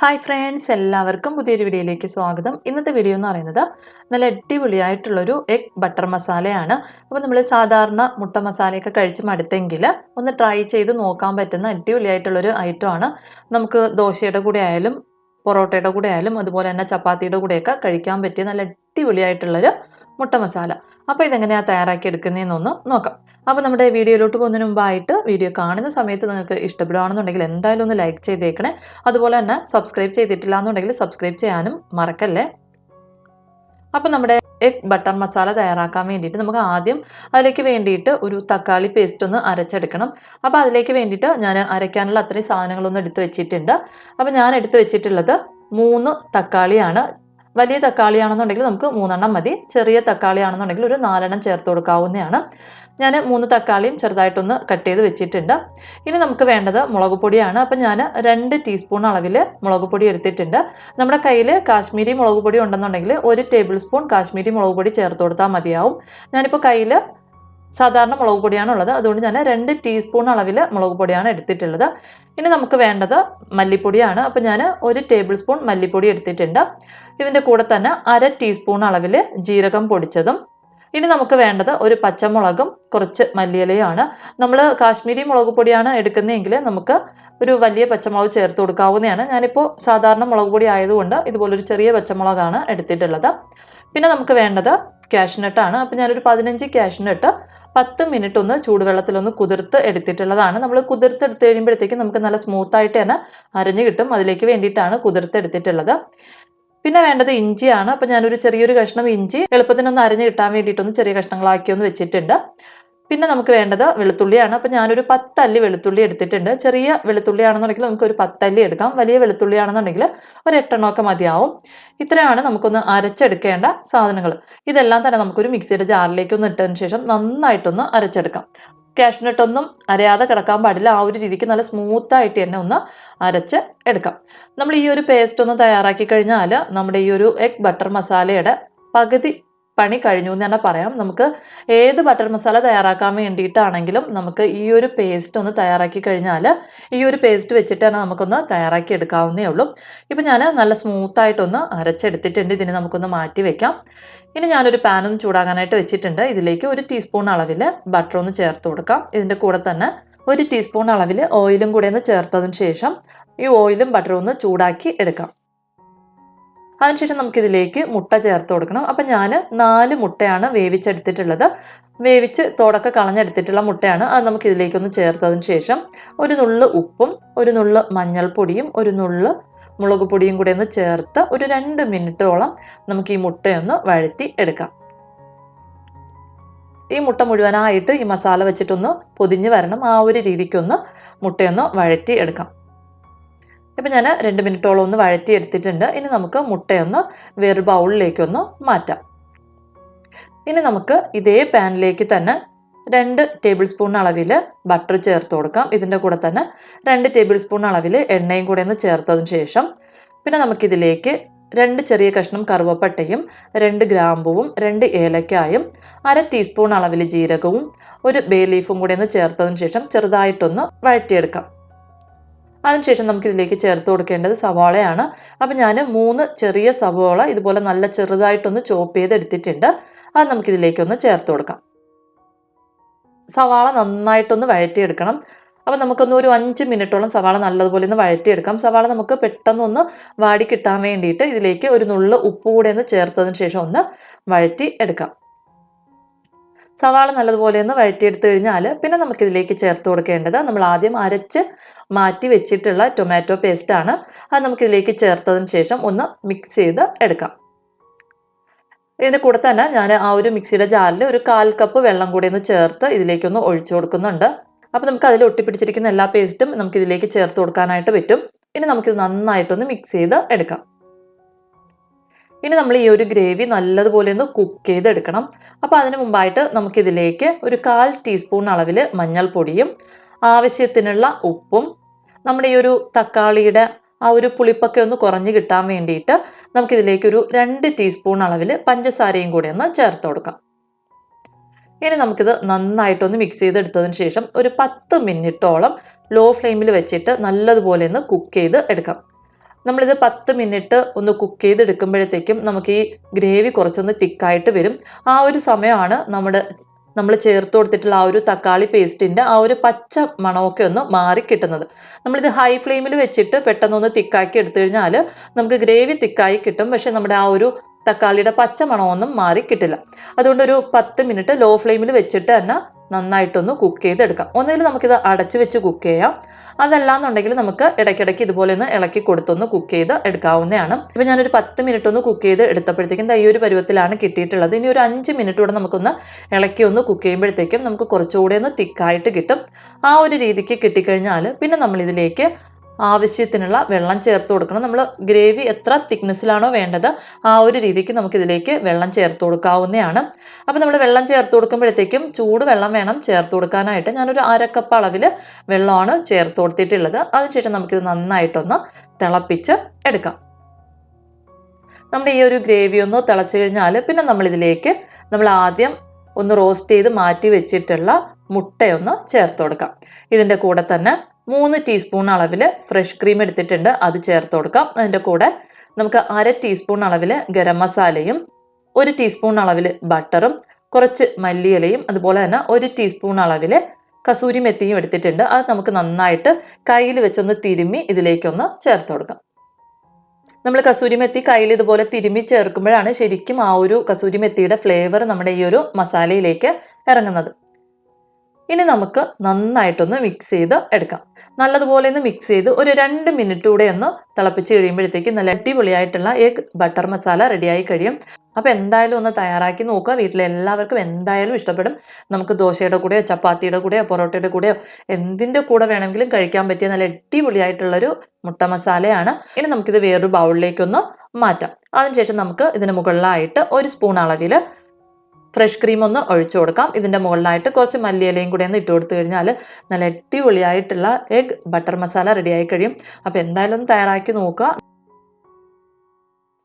Hi friends എല്ലാവർക്കും പുതിയൊരു വീഡിയോയിലേക്ക് സ്വാഗതം. ഇന്നത്തെ വീഡിയോ എന്ന് പറയുന്നത് നല്ല അടിപൊളിയായിട്ടുള്ളൊരു എഗ് ബട്ടർ മസാലയാണ് അപ്പോൾ നമ്മൾ സാധാരണ മുട്ട മസാലയൊക്കെ കഴിച്ച് മടുത്തെങ്കിൽ ഒന്ന് ട്രൈ ചെയ്ത് നോക്കാൻ പറ്റുന്ന അടിപൊളിയായിട്ടുള്ളൊരു ഐറ്റമാണ് നമുക്ക് ദോശയുടെ കൂടെ ആയാലും പൊറോട്ടയുടെ കൂടെ ആയാലും അതുപോലെ തന്നെ ചപ്പാത്തിയുടെ കൂടെയൊക്കെ കഴിക്കാൻ പറ്റിയ നല്ല അടിപൊളിയായിട്ടുള്ളൊരു മുട്ട മസാല അപ്പോൾ ഇതെങ്ങനെയാണ് തയ്യാറാക്കി എടുക്കുന്നതെന്നൊന്ന് നോക്കാം. അപ്പോൾ നമ്മുടെ വീഡിയോയിലോട്ട് പോകുന്നതിന് മുമ്പായിട്ട് വീഡിയോ കാണുന്ന സമയത്ത് നിങ്ങൾക്ക് ഇഷ്ടപ്പെടുകയാണെന്നുണ്ടെങ്കിൽ എന്തായാലും ഒന്ന് ലൈക്ക് ചെയ്തേക്കണേ. അതുപോലെ തന്നെ സബ്സ്ക്രൈബ് ചെയ്തിട്ടില്ല എന്നുണ്ടെങ്കിൽ സബ്സ്ക്രൈബ് ചെയ്യാനും മറക്കല്ലേ? അപ്പോൾ നമ്മുടെ എഗ് ബട്ടർ മസാല തയ്യാറാക്കാൻ വേണ്ടിയിട്ട് നമുക്ക് ആദ്യം അതിലേക്ക് വേണ്ടിയിട്ട് ഒരു തക്കാളി പേസ്റ്റ് ഒന്ന് അരച്ചെടുക്കണം. അപ്പോൾ അതിലേക്ക് വേണ്ടിയിട്ട് ഞാൻ അരയ്ക്കാനുള്ള അത്രയും സാധനങ്ങളൊന്നും എടുത്ത് വെച്ചിട്ടുണ്ട്. അപ്പോൾ ഞാൻ എടുത്ത് വെച്ചിട്ടുള്ളത് മൂന്ന് തക്കാളിയാണ്. വലിയ തക്കാളിയാണെന്നുണ്ടെങ്കിൽ നമുക്ക് മൂന്നെണ്ണം മതി. ചെറിയ തക്കാളിയാണെന്നുണ്ടെങ്കിൽ ഒരു നാലെണ്ണം ചേർത്ത് കൊടുക്കാവുന്നതാണ്. ഞാൻ മൂന്ന് തക്കാളിയും ചെറുതായിട്ടൊന്ന് കട്ട് ചെയ്ത് വെച്ചിട്ടുണ്ട്. ഇനി നമുക്ക് വേണ്ടത് മുളക് പൊടിയാണ്. അപ്പം ഞാൻ രണ്ട് ടീസ്പൂൺ അളവിൽ മുളക് പൊടി എടുത്തിട്ടുണ്ട്. നമ്മുടെ കയ്യിൽ കാശ്മീരി മുളക് പൊടി ഉണ്ടെന്നുണ്ടെങ്കിൽ ഒരു ടേബിൾ സ്പൂൺ കാശ്മീരി മുളക് പൊടി ചേർത്ത് കൊടുത്താൽ മതിയാവും. ഞാനിപ്പോൾ കയ്യിൽ സാധാരണ മുളക് പൊടിയാണ് ഉള്ളത്. അതുകൊണ്ട് ഞാൻ രണ്ട് ടീസ്പൂൺ അളവിൽ മുളക് പൊടിയാണ് എടുത്തിട്ടുള്ളത്. ഇനി നമുക്ക് വേണ്ടത് മല്ലിപ്പൊടിയാണ്. അപ്പോൾ ഞാൻ ഒരു ടേബിൾ സ്പൂൺ മല്ലിപ്പൊടി എടുത്തിട്ടുണ്ട്. ഇതിന്റെ കൂടെ തന്നെ അര ടീസ്പൂൺ അളവിൽ ജീരകം പൊടിച്ചതും ഇനി നമുക്ക് വേണ്ടത് ഒരു പച്ചമുളകും കുറച്ച് മല്ലിയിലയുമാണ്. നമ്മൾ കാശ്മീരി മുളക് പൊടിയാണ് എടുക്കുന്നതെങ്കിൽ നമുക്ക് ഒരു വലിയ പച്ചമുളക് ചേർത്ത് കൊടുക്കാവുന്നതാണ്. ഞാനിപ്പോൾ സാധാരണ മുളക് പൊടി ആയതുകൊണ്ട് ഇതുപോലൊരു ചെറിയ പച്ചമുളകാണ് എടുത്തിട്ടുള്ളത്. പിന്നെ നമുക്ക് വേണ്ടത് ക്യാഷ്നട്ടാണ്. അപ്പോൾ ഞാനൊരു പതിനഞ്ച് ക്യാഷ്നട്ട് പത്ത് മിനിറ്റ് ഒന്ന് ചൂടുവെള്ളത്തിലൊന്ന് കുതിർത്ത് എടുത്തിട്ടുള്ളതാണ്. നമ്മൾ കുതിർത്ത് എടുത്ത് കഴിയുമ്പോഴത്തേക്കും നമുക്ക് നല്ല സ്മൂത്തായിട്ട് തന്നെ അരഞ്ഞു കിട്ടും. അതിലേക്ക് വേണ്ടിയിട്ടാണ് കുതിർത്ത് എടുത്തിട്ടുള്ളത് പിന്നെ വേണ്ടത് ഇഞ്ചിയാണ്. അപ്പോൾ ഞാനൊരു ചെറിയൊരു കഷ്ണം ഇഞ്ചി എളുപ്പത്തിനൊന്ന് അരഞ്ഞ് കിട്ടാൻ വേണ്ടിയിട്ടൊന്ന് ചെറിയ കഷ്ണങ്ങളാക്കി ഒന്ന് വെച്ചിട്ടുണ്ട്. പിന്നെ നമുക്ക് വേണ്ടത് വെളുത്തുള്ളിയാണ്. അപ്പോൾ ഞാനൊരു പത്തല്ലി വെളുത്തുള്ളി എടുത്തിട്ടുണ്ട്. ചെറിയ വെളുത്തുള്ളിയാണെന്നുണ്ടെങ്കിൽ നമുക്ക് ഒരു പത്തല്ലി എടുക്കാം. വലിയ വെളുത്തുള്ളിയാണെന്നുണ്ടെങ്കിൽ ഒരു എട്ടെണ്ണമൊക്കെ മതിയാവും. ഇത്രയാണ് നമുക്കൊന്ന് അരച്ചെടുക്കേണ്ട സാധനങ്ങൾ. ഇതെല്ലാം തന്നെ നമുക്കൊരു മിക്സിയുടെ ജാറിലേക്ക് ഒന്ന് ഇട്ടതിന് ശേഷം നന്നായിട്ടൊന്ന് അരച്ചെടുക്കാം. കാഷ്നട്ടൊന്നും അരയാതെ കിടക്കാൻ പാടില്ല. ആ ഒരു രീതിക്ക് നല്ല സ്മൂത്തായിട്ട് തന്നെ ഒന്ന് അരച്ച് എടുക്കാം. നമ്മൾ ഈ ഒരു പേസ്റ്റ് ഒന്ന് തയ്യാറാക്കി കഴിഞ്ഞാൽ നമ്മുടെ ഈ ഒരു എഗ് ബട്ടർ മസാലയുടെ പകുതി പണി കഴിഞ്ഞു എന്ന് തന്നെ പറയാം. നമുക്ക് ഏത് ബട്ടർ മസാല തയ്യാറാക്കാൻ വേണ്ടിയിട്ടാണെങ്കിലും നമുക്ക് ഈ ഒരു പേസ്റ്റ് ഒന്ന് തയ്യാറാക്കി കഴിഞ്ഞാൽ ഈ ഒരു പേസ്റ്റ് വെച്ചിട്ട് തന്നെ നമുക്കൊന്ന് തയ്യാറാക്കി എടുക്കാവുന്നേ ഉള്ളൂ. ഇപ്പം ഞാൻ നല്ല സ്മൂത്തായിട്ടൊന്ന് അരച്ചെടുത്തിട്ടുണ്ട്. ഇതിന് നമുക്കൊന്ന് മാറ്റി വെക്കാം. ഇനി ഞാനൊരു പാനൊന്ന് ചൂടാകാനായിട്ട് വെച്ചിട്ടുണ്ട്. ഇതിലേക്ക് ഒരു ടീസ്പൂൺ അളവിൽ ബട്ടർ ഒന്ന് ചേർത്ത് കൊടുക്കാം. ഇതിന്റെ കൂടെ തന്നെ ഒരു ടീസ്പൂൺ അളവിൽ ഓയിലും കൂടെ ഒന്ന് ചേർത്തതിന് ശേഷം ഈ ഓയിലും ബട്ടറും ഒന്ന് ചൂടാക്കി എടുക്കാം. അതിനുശേഷം നമുക്കിതിലേക്ക് മുട്ട ചേർത്ത് കൊടുക്കണം. അപ്പം ഞാൻ നാല് മുട്ടയാണ് വേവിച്ചെടുത്തിട്ടുള്ളത്. വേവിച്ച് തോടൊക്കെ കളഞ്ഞെടുത്തിട്ടുള്ള മുട്ടയാണ്. അത് നമുക്കിതിലേക്കൊന്ന് ചേർത്തതിന് ശേഷം ഒരു നുള്ള് ഉപ്പും ഒരു നുള്ള് മഞ്ഞൾപ്പൊടിയും ഒരു നുള്ള് മുളക് പൊടിയും കൂടെ ഒന്ന് ചേർത്ത് ഒരു രണ്ട് മിനിറ്റോളം നമുക്ക് ഈ മുട്ടയൊന്ന് വഴറ്റി എടുക്കാം. ഈ മുട്ട മുഴുവനായിട്ട് ഈ മസാല വെച്ചിട്ടൊന്ന് പൊതിഞ്ഞ് വരണം. ആ ഒരു രീതിക്കൊന്ന് മുട്ടയൊന്ന് വഴറ്റി എടുക്കാം. ഇപ്പം ഞാൻ രണ്ട് മിനിറ്റോളം ഒന്ന് വഴറ്റി എടുത്തിട്ടുണ്ട് ഇനി നമുക്ക് മുട്ടയൊന്ന് വേറൊരു ബൗളിലേക്കൊന്ന് മാറ്റാം. ഇനി നമുക്ക് ഇതേ പാനിലേക്ക് തന്നെ രണ്ട് ടേബിൾ സ്പൂൺ അളവിൽ ബട്ടർ ചേർത്ത് കൊടുക്കാം. ഇതിന്റെ കൂടെ തന്നെ രണ്ട് ടേബിൾ സ്പൂൺ അളവിൽ എണ്ണയും കൂടെ ഒന്ന് ചേർത്തതിന് ശേഷം പിന്നെ നമുക്കിതിലേക്ക് രണ്ട് ചെറിയ കഷ്ണം കറുവപ്പട്ടയും രണ്ട് ഗ്രാമ്പുവും രണ്ട് ഏലക്കായും അര ടീസ്പൂൺ അളവിൽ ജീരകവും ഒരു ബേ ലീഫും കൂടെ ഒന്ന് ചേർത്തതിന് ശേഷം ചെറുതായിട്ടൊന്ന് വഴറ്റിയെടുക്കാം. അതിനുശേഷം നമുക്കിതിലേക്ക് ചേർത്ത് കൊടുക്കേണ്ടത് സവാളയാണ്. അപ്പം ഞാൻ മൂന്ന് ചെറിയ സവാള ഇതുപോലെ നല്ല ചെറുതായിട്ടൊന്ന് ചോപ്പ് ചെയ്തെടുത്തിട്ടുണ്ട്. അത് നമുക്കിതിലേക്കൊന്ന് ചേർത്ത് കൊടുക്കാം. സവാള നന്നായിട്ടൊന്ന് വഴറ്റിയെടുക്കണം. അപ്പം നമുക്കൊന്ന് ഒരു അഞ്ച് മിനിറ്റോളം സവാള നല്ലതുപോലെ ഒന്ന് വഴറ്റിയെടുക്കാം. സവാള നമുക്ക് പെട്ടെന്നൊന്ന് വാടി കിട്ടാൻ വേണ്ടിയിട്ട് ഇതിലേക്ക് ഒരു നുള്ളു ഉപ്പ് കൂടെ ഒന്ന് ചേർത്തതിന് ശേഷം ഒന്ന് വഴറ്റി എടുക്കാം സവാള നല്ലതുപോലെ ഒന്ന് വഴറ്റിയെടുത്ത് കഴിഞ്ഞാൽ പിന്നെ നമുക്കിതിലേക്ക് ചേർത്ത് കൊടുക്കേണ്ടത് നമ്മൾ ആദ്യം അരച്ച് മാറ്റി വെച്ചിട്ടുള്ള ടൊമാറ്റോ പേസ്റ്റാണ് അത് നമുക്കിതിലേക്ക് ചേർത്തതിന് ശേഷം ഒന്ന് മിക്സ് ചെയ്ത് എടുക്കാം. ഇതിന്റെ കൂടെ തന്നെ ഞാൻ ആ ഒരു മിക്സിയുടെ ജാറിൽ ഒരു കാൽ കപ്പ് വെള്ളം കൂടി ഒന്ന് ചേർത്ത് ഇതിലേക്കൊന്ന് ഒഴിച്ചു കൊടുക്കുന്നുണ്ട്. അപ്പോൾ നമുക്ക് അതിൽ ഒട്ടിപ്പിടിച്ചിരിക്കുന്ന എല്ലാ പേസ്റ്റും നമുക്കിതിലേക്ക് ചേർത്ത് കൊടുക്കാനായിട്ട് പറ്റും. ഇനി നമുക്കിത് നന്നായിട്ടൊന്ന് മിക്സ് ചെയ്ത് എടുക്കാം. ഇനി നമ്മൾ ഈ ഒരു ഗ്രേവി നല്ലതുപോലെ ഒന്ന് കുക്ക് ചെയ്തെടുക്കണം. അപ്പോൾ അതിന് മുമ്പായിട്ട് നമുക്കിതിലേക്ക് ഒരു കാൽ ടീസ്പൂൺ അളവിൽ മഞ്ഞൾപ്പൊടിയും ആവശ്യത്തിനുള്ള ഉപ്പും നമ്മുടെ ഈ ഒരു തക്കാളിയുടെ ആ ഒരു പുളിപ്പൊക്കെ ഒന്ന് കുറഞ്ഞ് കിട്ടാൻ വേണ്ടിയിട്ട് നമുക്കിതിലേക്കൊരു രണ്ട് ടീസ്പൂൺ അളവിൽ പഞ്ചസാരയും കൂടി ഒന്ന് ചേർത്ത് കൊടുക്കാം. ഇനി നമുക്കിത് നന്നായിട്ടൊന്ന് മിക്സ് ചെയ്തെടുത്തതിന് ശേഷം ഒരു പത്ത് മിനിറ്റോളം ലോ ഫ്ലെയിമിൽ വെച്ചിട്ട് നല്ലതുപോലെ ഒന്ന് കുക്ക് ചെയ്ത് എടുക്കാം. നമ്മളിത് പത്ത് മിനിറ്റ് ഒന്ന് കുക്ക് ചെയ്തെടുക്കുമ്പോഴത്തേക്കും നമുക്ക് ഈ ഗ്രേവി കുറച്ചൊന്ന് തിക്കായിട്ട് വരും. ആ ഒരു സമയമാണ് നമ്മുടെ നമ്മൾ ചേർത്ത് കൊടുത്തിട്ടുള്ള ആ ഒരു തക്കാളി പേസ്റ്റിന്റെ ആ ഒരു പച്ച മണമൊക്കെ ഒന്ന് മാറി കിട്ടുന്നത്. നമ്മളിത് ഹൈ ഫ്ലെയിമിൽ വെച്ചിട്ട് പെട്ടെന്നൊന്ന് തിക്കാക്കി എടുത്തു കഴിഞ്ഞാൽ നമുക്ക് ഗ്രേവി തിക്കായി കിട്ടും. പക്ഷേ നമ്മുടെ ആ ഒരു തക്കാളിയുടെ പച്ച മണമൊന്നും മാറി കിട്ടില്ല. അതുകൊണ്ട് ഒരു പത്ത് മിനിറ്റ് ലോ ഫ്ലെയിമിൽ വെച്ചിട്ട് തന്നെ നന്നായിട്ടൊന്ന് കുക്ക് ചെയ്തെടുക്കാം. ഒന്നുകിൽ നമുക്കിത് അടച്ചു വെച്ച് കുക്ക് ചെയ്യാം. അതല്ലാന്നുണ്ടെങ്കിൽ നമുക്ക് ഇടയ്ക്കിടയ്ക്ക് ഇതുപോലെ ഒന്ന് ഇളക്കി കൊടുത്തൊന്ന് കുക്ക് ചെയ്ത് എടുക്കാവുന്നതാണ്. ഇപ്പം ഞാനൊരു പത്ത് മിനിറ്റ് ഒന്ന് കുക്ക് ചെയ്ത് എടുത്തപ്പോഴത്തേക്കും ഈ ഒരു പരുവത്തിലാണ് കിട്ടിയിട്ടുള്ളത്. ഇനി ഒരു അഞ്ച് മിനിറ്റ് കൂടെ നമുക്കൊന്ന് ഇളക്കി ഒന്ന് കുക്ക് ചെയ്യുമ്പോഴത്തേക്കും നമുക്ക് കുറച്ചുകൂടെ ഒന്ന് തിക്കായിട്ട് കിട്ടും. ആ ഒരു രീതിക്ക് കിട്ടിക്കഴിഞ്ഞാൽ പിന്നെ നമ്മളിതിലേക്ക് ആവശ്യത്തിനുള്ള വെള്ളം ചേർത്ത് കൊടുക്കണം. നമ്മൾ ഗ്രേവി എത്ര തിക്നെസ്സിലാണോ വേണ്ടത് ആ ഒരു രീതിക്ക് നമുക്കിതിലേക്ക് വെള്ളം ചേർത്ത് കൊടുക്കാവുന്നതാണ്. അപ്പോൾ നമ്മൾ വെള്ളം ചേർത്ത് കൊടുക്കുമ്പോഴത്തേക്കും ചൂട് വെള്ളം വേണം ചേർത്ത് കൊടുക്കാനായിട്ട്. ഞാനൊരു അരക്കപ്പ് അളവിൽ വെള്ളമാണ് ചേർത്ത് കൊടുത്തിട്ടുള്ളത്. അതിനുശേഷം നമുക്കിത് നന്നായിട്ടൊന്ന് തിളപ്പിച്ച് എടുക്കാം. നമ്മുടെ ഈ ഒരു ഗ്രേവി ഒന്ന് തിളച്ചു കഴിഞ്ഞാൽ പിന്നെ നമ്മളിതിലേക്ക് നമ്മൾ ആദ്യം ഒന്ന് റോസ്റ്റ് ചെയ്ത് മാറ്റി വെച്ചിട്ടുള്ള മുട്ടയൊന്ന് ചേർത്ത് കൊടുക്കാം. ഇതിന്റെ കൂടെ തന്നെ മൂന്ന് ടീസ്പൂൺ അളവിൽ ഫ്രഷ് ക്രീം എടുത്തിട്ടുണ്ട്. അത് ചേർത്ത് കൊടുക്കാം. അതിന്റെ കൂടെ നമുക്ക് അര ടീസ്പൂൺ അളവിൽ ഗരം മസാലയും ഒരു ടീസ്പൂൺ അളവിൽ ബട്ടറും കുറച്ച് മല്ലിയിലയും അതുപോലെ തന്നെ ഒരു ടീസ്പൂൺ അളവിൽ കസൂരി മെത്തിയും എടുത്തിട്ടുണ്ട്. അത് നമുക്ക് നന്നായിട്ട് കയ്യിൽ വെച്ചൊന്ന് തിരുമ്മി ഇതിലേക്കൊന്ന് ചേർത്ത് കൊടുക്കാം. നമ്മൾ കസൂരി മെത്തി കയ്യിൽ ഇതുപോലെ തിരുമ്മി ചേർക്കുമ്പോഴാണ് ശരിക്കും ആ ഒരു കസൂരി മെത്തിയുടെ ഫ്ലേവർ നമ്മുടെ ഈ ഒരു മസാലയിലേക്ക് ഇറങ്ങുന്നത്. ഇനി നമുക്ക് നന്നായിട്ടൊന്ന് മിക്സ് ചെയ്ത് എടുക്കാം. നല്ലതുപോലെ ഒന്ന് മിക്സ് ചെയ്ത് ഒരു രണ്ട് മിനിറ്റ് കൂടെ ഒന്ന് തിളപ്പിച്ച് കഴിയുമ്പോഴത്തേക്ക് നല്ല അടിപൊളിയായിട്ടുള്ള എഗ് ബട്ടർ മസാല റെഡിയായി കഴിയും. അപ്പോൾ എന്തായാലും ഒന്ന് തയ്യാറാക്കി നോക്കുക. വീട്ടിലെ എല്ലാവർക്കും എന്തായാലും ഇഷ്ടപ്പെടും. നമുക്ക് ദോശയുടെ കൂടെയോ ചപ്പാത്തിയുടെ കൂടെയോ പൊറോട്ടയുടെ കൂടെയോ എന്തിന്റെ കൂടെ വേണമെങ്കിലും കഴിക്കാൻ പറ്റിയ നല്ല അടിപൊളിയായിട്ടുള്ളൊരു മുട്ട മസാലയാണ്. ഇനി നമുക്കിത് വേറൊരു ബൗളിലേക്കൊന്ന് മാറ്റാം. അതിനുശേഷം നമുക്ക് ഇതിന് മുകളിലായിട്ട് ഒരു സ്പൂൺ അളവിൽ ഫ്രഷ് ക്രീം ഒന്ന് ഒഴിച്ചു കൊടുക്കാം. ഇതിന്റെ മുകളിലായിട്ട് കുറച്ച് മല്ലിയിലയും കൂടി ഒന്ന് ഇട്ട് കൊടുത്തു കഴിഞ്ഞാൽ നല്ല അടിപൊളിയായിട്ടുള്ള എഗ് ബട്ടർ മസാല റെഡിയായി കഴിയും. അപ്പോൾ എന്തായാലും തയ്യാറാക്കി നോക്കുക.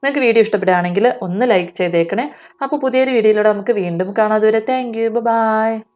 നിങ്ങൾക്ക് വീഡിയോ ഇഷ്ടപ്പെടുകയാണെങ്കിൽ ഒന്ന് ലൈക്ക് ചെയ്തേക്കണേ. അപ്പോൾ പുതിയൊരു വീഡിയോയിലൂടെ നമുക്ക് വീണ്ടും കാണാം. വരെ താങ്ക് യു ബൈ